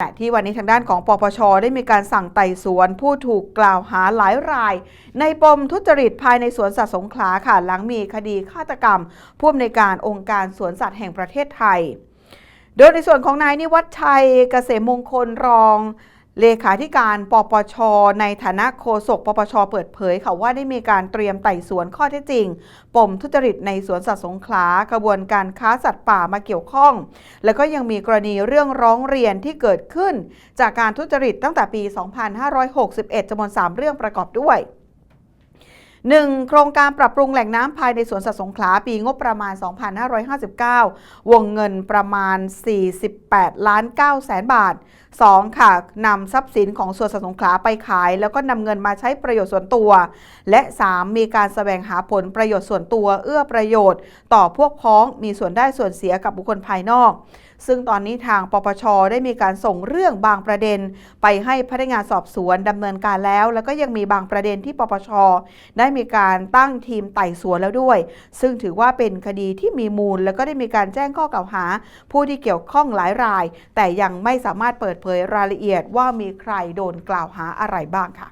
ขณะที่วันนี้ทางด้านของปปช ได้มีการสั่งไต่สวนผู้ถูกกล่าวหาหลายราย ในปมทุจริตภายในสวนสัตว์สงขลาค่ะ หลังมีคดีฆาตกรรมผู้อำนวยการองค์การสวนสัตว์แห่งประเทศไทย โดยในส่วนของนายนิวัฒชัยเกษมมงคลรอง เลขาธิการปปช ในฐานะโฆษกปปช เปิดเผยค่ะว่าได้มีการเตรียมไต่สวนข้อเท็จจริง ปมทุจริตในสวนสัตว์สงขลากระบวนการค้าสัตว์ป่ามาเกี่ยวข้อง แล้วก็ยังมีกรณีเรื่องร้องเรียนที่เกิดขึ้น จากการทุจริตตั้งแต่ปี 2561จำนวน3เรื่องประกอบด้วย 1. โครงการปรับปรุงแหล่งน้ำภายในสวนสัตว์สงขลาปีงบประมาณ 2559 วงเงินประมาณ 48ล้าน9แสนบาท 2. ค่ะนำทรัพย์สินของสวนสัตว์สงขลาไปขาย แล้วก็นำเงินมาใช้ประโยชน์ส่วนตัว และ 3. มีการแสวงหาผลประโยชน์ส่วนตัว เอื้อประโยชน์ ต่อพวกพ้องมีส่วนได้ส่วนเสียกับบุคคลภายนอก ซึ่งตอนนี้ทางปปชได้มีการส่งเรื่องบางประเด็น ไปให้พนักงานสอบสวนดำเนินการแล้ว แล้วก็ยังมีบางประเด็นที่ปปชได้มีการตั้งทีมไต่สวนแล้วด้วย ซึ่งถือว่าเป็นคดีที่มีมูล แล้วก็ได้มีการแจ้งข้อกล่าวหา ผู้ที่เกี่ยวข้องหลายราย แต่ยังไม่สามารถเปิดเผยรายละเอียดว่ามีใครโดนกล่าวหาอะไรบ้างค่ะ